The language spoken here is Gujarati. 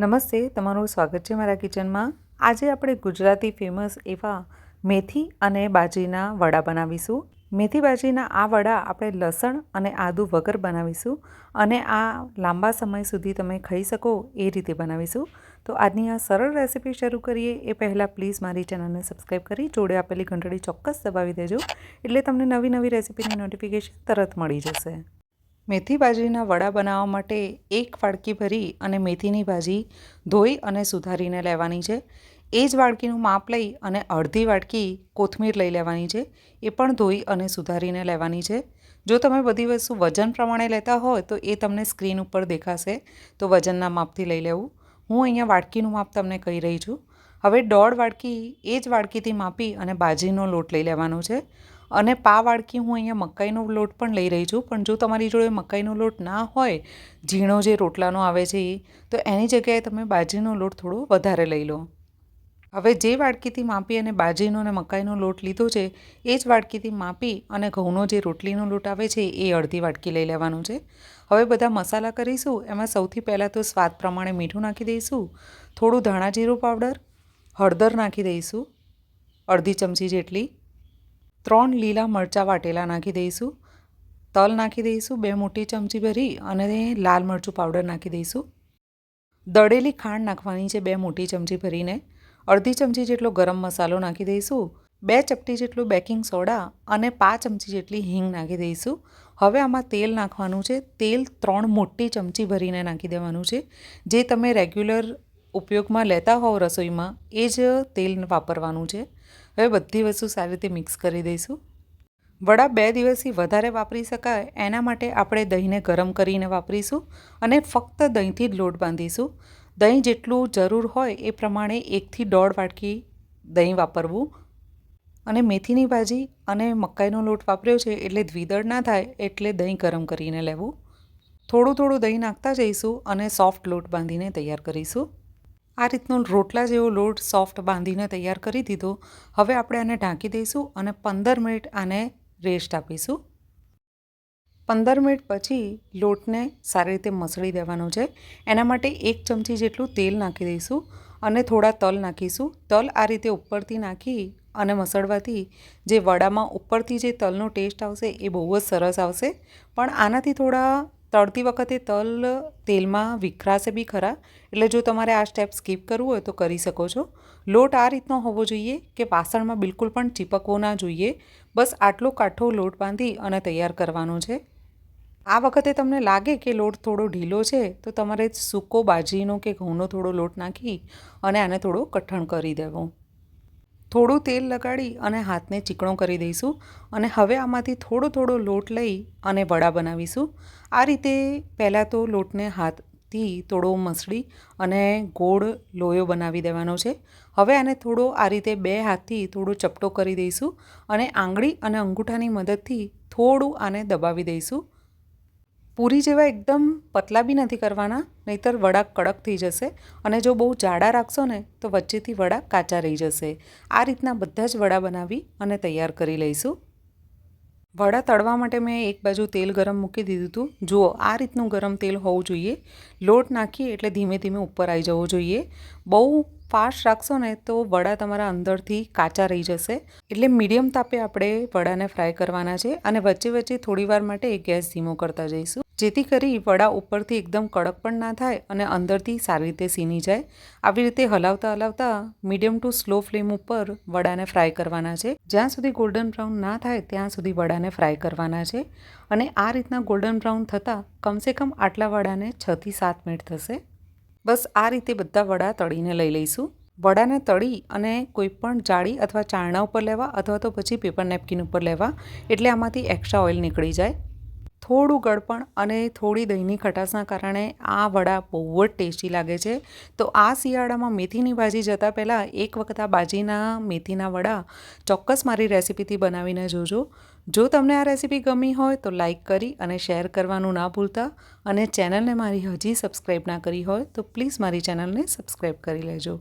નમસ્તે, તમારું સ્વાગત છે મારા કિચનમાં. આજે આપણે ગુજરાતી ફેમસ એવા મેથી અને બાજરીના વડા બનાવીશું. મેથી બાજરીના આ વડા આપણે લસણ અને આદુ વગર બનાવીશું અને આ લાંબા સમય સુધી તમે ખાઈ શકો એ રીતે બનાવીશું. તો આજની આ સરળ રેસીપી શરૂ કરીએ. એ પહેલાં પ્લીઝ મારી ચેનલને સબસ્ક્રાઈબ કરી, જોડે આપેલી ઘંટડી ચોક્કસ દબાવી દેજો. એટલે તમને નવી નવી રેસીપીની નોટિફિકેશન તરત મળી જશે. મેથી બાજરીના વડા બનાવવા માટે એક વાડકી ભરી અને મેથીની ભાજી ધોઈ અને સુધારીને લેવાની છે. એ જ વાડકીનું માપ લઈ અને અડધી વાડકી કોથમીર લઈ લેવાની છે. એ પણ ધોઈ અને સુધારીને લેવાની છે. જો તમે બધી વસ્તુ વજન પ્રમાણે લેતા હોય તો એ તમને સ્ક્રીન ઉપર દેખાશે. તો વજનના માપથી લઈ લેવું. હું અહીંયા વાડકીનું માપ તમને કહી રહી છું. હવે દોઢ વાડકી એ જ વાડકીથી માપી અને બાજરીનો લોટ લઈ લેવાનો છે. અને પા વાડકી હું અહીંયા મકાઈનો લોટ પણ લઈ રહી છું. પણ જો તમારી જોડે મકાઈનો લોટ ના હોય, ઝીણો જે રોટલાનો આવે છે એ તો એની જગ્યાએ તમે બાજરીનો લોટ થોડો વધારે લઈ લો. હવે જે વાડકીથી માપી અને બાજરીનો અને મકાઈનો લોટ લીધો છે, એ જ વાડકીથી માપી અને ઘઉંનો જે રોટલીનો લોટ આવે છે, એ અડધી વાડકી લઈ લેવાનું છે. હવે બધા મસાલા કરીશું, એમાં સૌથી પહેલાં તો સ્વાદ પ્રમાણે મીઠું નાખી દઈશું, થોડું ધાણા જીરું પાવડર, હળદર નાખી દઈશું, અડધી ચમચી જેટલી ત્રણ લીલા મરચાં વાટેલા નાખી દઈશું, તલ નાખી દઈશું, બે મોટી ચમચી ભરી અને લાલ મરચું પાવડર નાખી દઈશું. દળેલી ખાંડ નાખવાની છે બે મોટી ચમચી ભરીને. અડધી ચમચી જેટલો ગરમ મસાલો નાખી દઈશું, બે ચપટી જેટલું બેકિંગ સોડા અને પાંચ ચમચી જેટલી હિંગ નાખી દઈશું. હવે આમાં તેલ નાખવાનું છે, તેલ ત્રણ મોટી ચમચી ભરીને નાખી દેવાનું છે. જે તમે રેગ્યુલર ઉપયોગમાં લેતા હોવ રસોઈમાં, એ જ તેલ વાપરવાનું છે. હવે બધી વસ્તુ સારી રીતે મિક્સ કરી દઈશું. વડા બે દિવસથી વધારે વાપરી શકાય, એના માટે આપણે દહીંને ગરમ કરીને વાપરીશું અને ફક્ત દહીંથી જ લોટ બાંધીશું. દહીં જેટલું જરૂર હોય એ પ્રમાણે એકથી દોઢ વાટકી દહીં વાપરવું. અને મેથીની ભાજી અને મકાઈનો લોટ વાપર્યો છે એટલે દ્વિદળ ના થાય એટલે દહીં ગરમ કરીને લેવું. થોડું થોડું દહીં નાખતા જઈશું અને સોફ્ટ લોટ બાંધીને તૈયાર કરીશું. આ રીતનો રોટલા જેવો લોટ સોફ્ટ બાંધીને તૈયાર કરી દીધો. હવે આપણે આને ઢાંકી દઈશું અને પંદર મિનિટ આને રેસ્ટ આપીશું. પંદર મિનિટ પછી લોટને સારી રીતે મસળી દેવાનો છે. એના માટે એક ચમચી જેટલું તેલ નાખી દઈશું અને થોડા તલ નાખીશું. તલ આ રીતે ઉપરથી નાખી અને મસળવાથી જે વડામાં ઉપરથી જે તલનો ટેસ્ટ આવશે એ બહુ જ સરસ આવશે. પણ આનાથી થોડા તળતી વખતે તલ તેલમાં વિખરાશે બી ખરા. એટલે જો તમારે આ સ્ટેપ સ્કીપ કરવું હોય તો કરી શકો છો. લોટ આ રીતનો હોવો જોઈએ કે વાસણમાં બિલકુલ પણ ચીપકવો ના જોઈએ. બસ આટલો કાઠો લોટ બાંધી અને તૈયાર કરવાનો છે. આ વખતે તમને લાગે કે લોટ થોડો ઢીલો છે, તો તમારે સૂકો બાજરીનો કે ઘઉંનો થોડો લોટ નાખી અને આને થોડો કઠણ કરી દેવો. થોડું તેલ લગાડી અને હાથને ચીકણો કરી દઈશું અને હવે આમાંથી થોડો થોડો લોટ લઈ અને વડા બનાવીશું. આ રીતે પહેલાં તો લોટને હાથથી થોડો મસળી અને ગોળ લોયો બનાવી દેવાનો છે. હવે આને થોડો આ રીતે બે હાથથી થોડો ચપટો કરી દઈશું અને આંગળી અને અંગૂઠાની મદદથી થોડું આને દબાવી દઈશું. પૂરી જેવા એકદમ પતલા બી નથી કરવાના, નહીતર વડા કડક થઈ જશે અને જો બહુ જાડા રાખશો ને, તો વચ્ચેથી વડા કાચા રહી જશે. આ રીતના બધા જ વડા બનાવી અને તૈયાર કરી લઈશું. વડા તળવા માટે મેં એક બાજુ તેલ ગરમ મૂકી દીધું હતું. જુઓ, આ રીતનું ગરમ તેલ હોવું જોઈએ. લોટ નાખીએ એટલે ધીમે ધીમે ઉપર આવી જવો જોઈએ. બહુ ફાસ્ટ રાખશો ને, તો વડા તમારા અંદરથી કાચા રહી જશે. એટલે મીડિયમ તાપે આપણે વડાને ફ્રાય કરવાના છે અને વચ્ચે વચ્ચે થોડીવાર માટે ગેસ ધીમો કરતા જઈશું. જેથી કરી વડા ઉપરથી એકદમ કડક પણ ના થાય અને અંદરથી સારી રીતે સીની જાય. આવી રીતે હલાવતા હલાવતા મીડિયમ ટુ સ્લો ફ્લેમ ઉપર વડાને ફ્રાય કરવાના છે. જ્યાં સુધી ગોલ્ડન બ્રાઉન ના થાય ત્યાં સુધી વડાને ફ્રાય કરવાના છે. અને આ રીતના ગોલ્ડન બ્રાઉન થતાં કમસે કમ આટલા વડાને છથી સાત મિનિટ થશે. બસ આ રીતે બધા વડા તળીને લઈ લઈશું. વડાને તળી અને કોઈ પણ જાળી અથવા ચારણા ઉપર લેવા અથવા તો પછી પેપર નેપકિન ઉપર લેવા. એટલે આમાંથી એક્સ્ટ્રા ઓઇલ નીકળી જાય. થોડું ગળપણ અને થોડી દહીંની ખટાશના કારણે આ વડા બહુ જ ટેસ્ટી લાગે છે. તો આ શિયાળામાં મેથીની ભાજી જતાં પહેલાં એક વખત આ બાજીના મેથીના વડા ચોક્કસ મારી રેસીપીથી બનાવીને જોજો. જો તમને આ રેસીપી ગમી હોય તો લાઇક કરી અને શેર કરવાનું ના ભૂલતા અને ચેનલને મારી હજી સબસ્ક્રાઈબ ના કરી હોય તો પ્લીઝ મારી ચેનલને સબસ્ક્રાઈબ કરી લેજો.